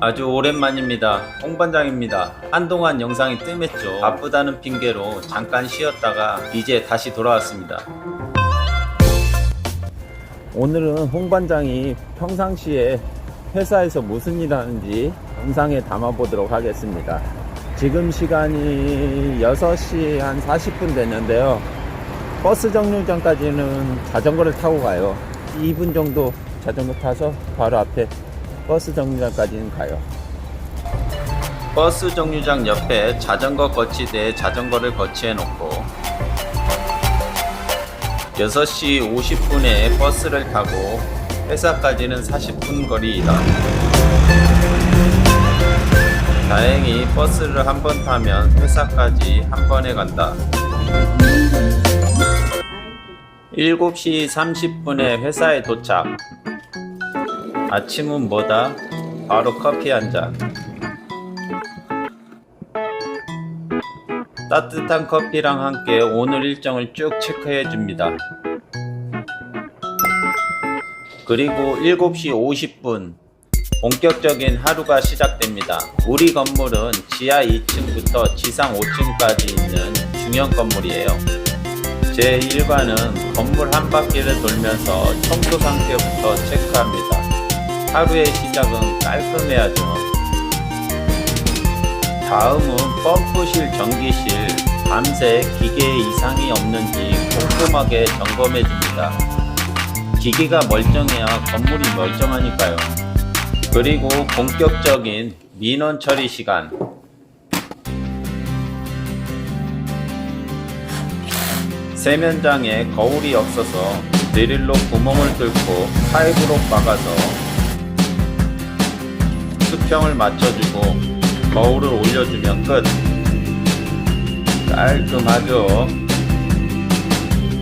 아주 오랜만입니다. 홍반장입니다. 한동안 영상이 뜸했죠. 바쁘다는 핑계로 잠깐 쉬었다가 이제 다시 돌아왔습니다. 오늘은 홍반장이 평상시에 회사에서 무슨 일 하는지 영상에 담아보도록 하겠습니다. 지금 시간이 6시 한 40분 됐는데요. 버스 정류장까지는 자전거를 타고 가요. 2분 정도 자전거 타서 바로 앞에 버스 정류장까지는 가요. 버스 정류장 옆에 자전거 거치대에 자전거를 거치해 놓고 6시 50분에 버스를 타고 회사까지는 40분 거리이다. 다행히 버스를 한 번 타면 회사까지 한 번에 간다. 7시 30분에 회사에 도착. 아침은 뭐다? 바로 커피 한 잔. 따뜻한 커피랑 함께 오늘 일정을 쭉 체크해 줍니다. 그리고 7시 50분 본격적인 하루가 시작됩니다. 우리 건물은 지하 2층부터 지상 5층까지 있는 중형 건물이에요. 제 일과는 건물 한 바퀴를 돌면서 청소 상태부터 체크합니다. 하루의 시작은 깔끔해야죠. 다음은 펌프실 전기실 밤새 기계에 이상이 없는지 꼼꼼하게 점검해 줍니다. 기계가 멀쩡해야 건물이 멀쩡하니까요. 그리고 본격적인 민원 처리 시간. 세면장에 거울이 없어서 드릴로 구멍을 뚫고 파이브로 박아서 수평을 맞춰주고 거울을 올려주면 끝. 깔끔하죠?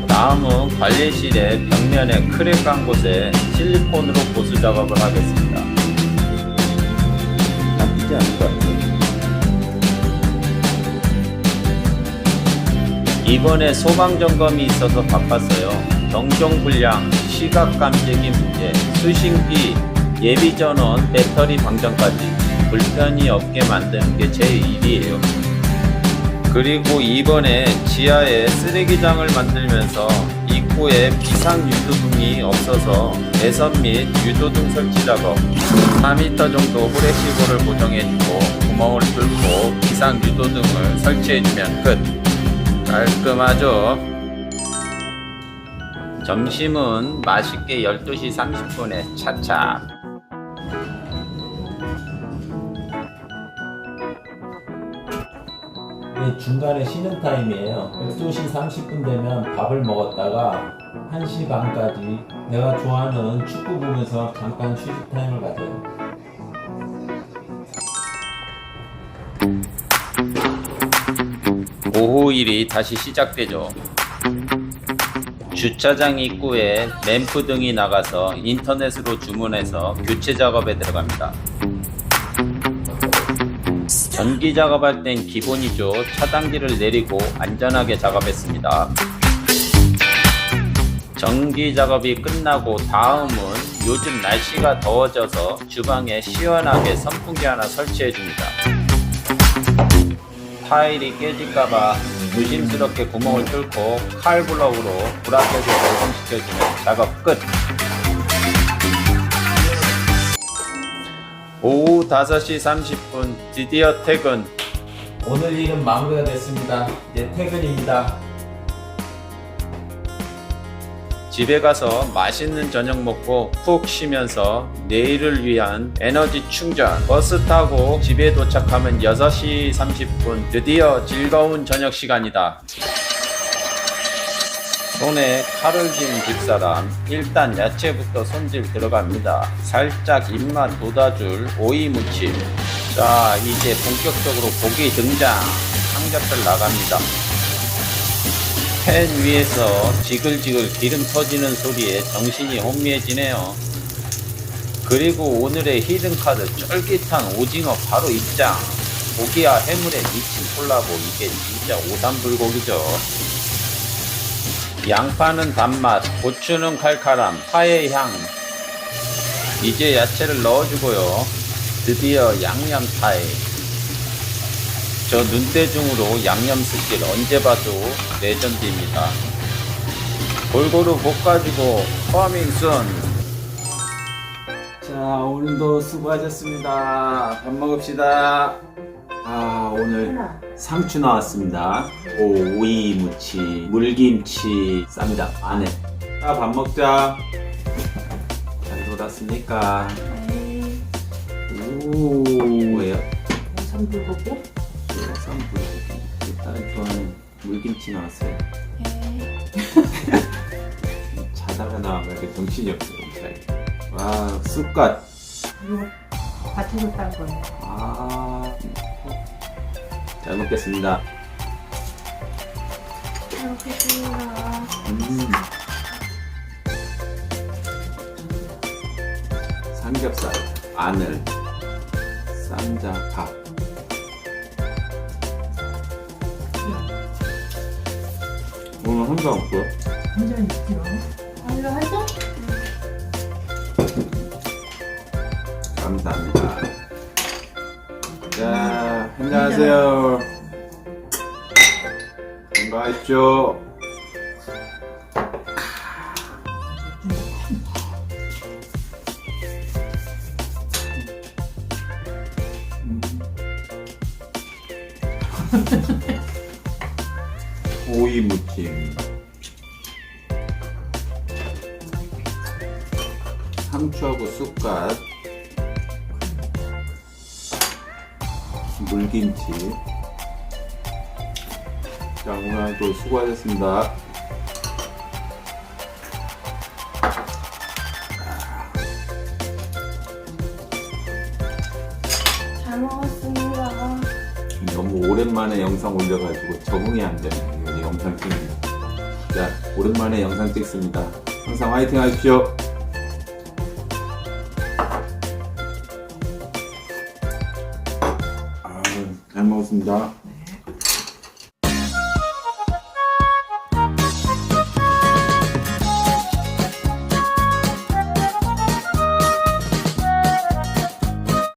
다음은 관리실의 벽면에 크랙한 곳에 실리콘으로 보수 작업을 하겠습니다. 나쁘지 않을 것 같아요. 이번에 소방 점검이 있어서 바빴어요. 경종불량, 시각 감지기 문제, 수신기, 예비 전원, 배터리 방전까지 불편이 없게 만드는 게 제 일이에요. 그리고 이번에 지하에 쓰레기장을 만들면서 입구에 비상 유도등이 없어서 배선 및 유도등 설치 작업 4m 정도 후레시볼을 고정해주고 구멍을 뚫고 비상 유도등을 설치해주면 끝. 깔끔하죠? 점심은 맛있게 12시 30분에 차차 이 중간에 쉬는 타임이에요. 12시 30분 되면 밥을 먹었다가 1시 반까지 내가 좋아하는 축구 보면서 잠깐 휴식 타임을 가져요. 오후 일이 다시 시작되죠. 주차장 입구에 램프 등이 나가서 인터넷으로 주문해서 교체 작업에 들어갑니다. 전기 작업할 땐 기본이죠. 차단기를 내리고 안전하게 작업했습니다. 전기 작업이 끝나고 다음은 요즘 날씨가 더워져서 주방에 시원하게 선풍기 하나 설치해 줍니다. 타일이 깨질까봐 조심스럽게 구멍을 뚫고 칼블럭으로 브라켓을 완성시켜주면 작업 끝! 오 후 5시 30분 드디어 퇴근 오늘 일은 마무리가 됐습니다. 이제 퇴근입니다. 집에 가서 맛있는 저녁 먹고 푹 쉬면서 내일을 위한 에너지 충전 버스 타고 집에 도착하면 6시 30분 드디어 즐거운 저녁 시간이다 손에 칼을 쥔 집사람 일단 야채부터 손질 들어갑니다 살짝 입맛 돋아줄 오이 무침 자 이제 본격적으로 고기 등장 삼겹살 나갑니다 팬 위에서 지글지글 기름 터지는 소리에 정신이 혼미해지네요. 그리고 오늘의 히든카드 쫄깃한 오징어 바로 입장. 고기와 해물에 미친 콜라보 이게 진짜 오삼불고기죠. 양파는 단맛, 고추는 칼칼함, 파의 향. 이제 야채를 넣어주고요. 드디어 양념 타임. 저 눈대중으로 양념 스킬 언제 봐도 레전드입니다. 골고루 볶아주고 커밍 순. 자 오늘도 수고하셨습니다. 밥 먹읍시다. 아 오늘 상추 나왔습니다. 오, 오이 무치, 물김치, 쌈장, 마늘. 자, 밥 먹자. 잘 돌았습니까? 오, 뭐예요? 선불고기? 쌈불고기. 일단 좋아하는 물김치 나왔어요. 자다가 나와서 이렇게 정신이 없어요. 잘. 와, 쑥갓. 이거 밭에서 딴 거예요. 아, 잘 먹겠습니다. 잘 먹겠습니다. 음. 삼겹살, 마늘, 쌈장, 밥. 오늘 한잔 없고요. 한잔 있죠. 한잔 한 잔? 자, 안녕하세요. 건강하십시오. 오이 무침. 상추하고 쑥갓. 물김치. 자, 오늘도 수고하셨습니다. 잘 먹었습니다. 너무 오랜만에 영상 올려가지고 적응이 안 되네. 이거 영상 찍는 거. 자, 오랜만에 영상 찍습니다. 항상 화이팅 하십시오. 잘 먹었습니다.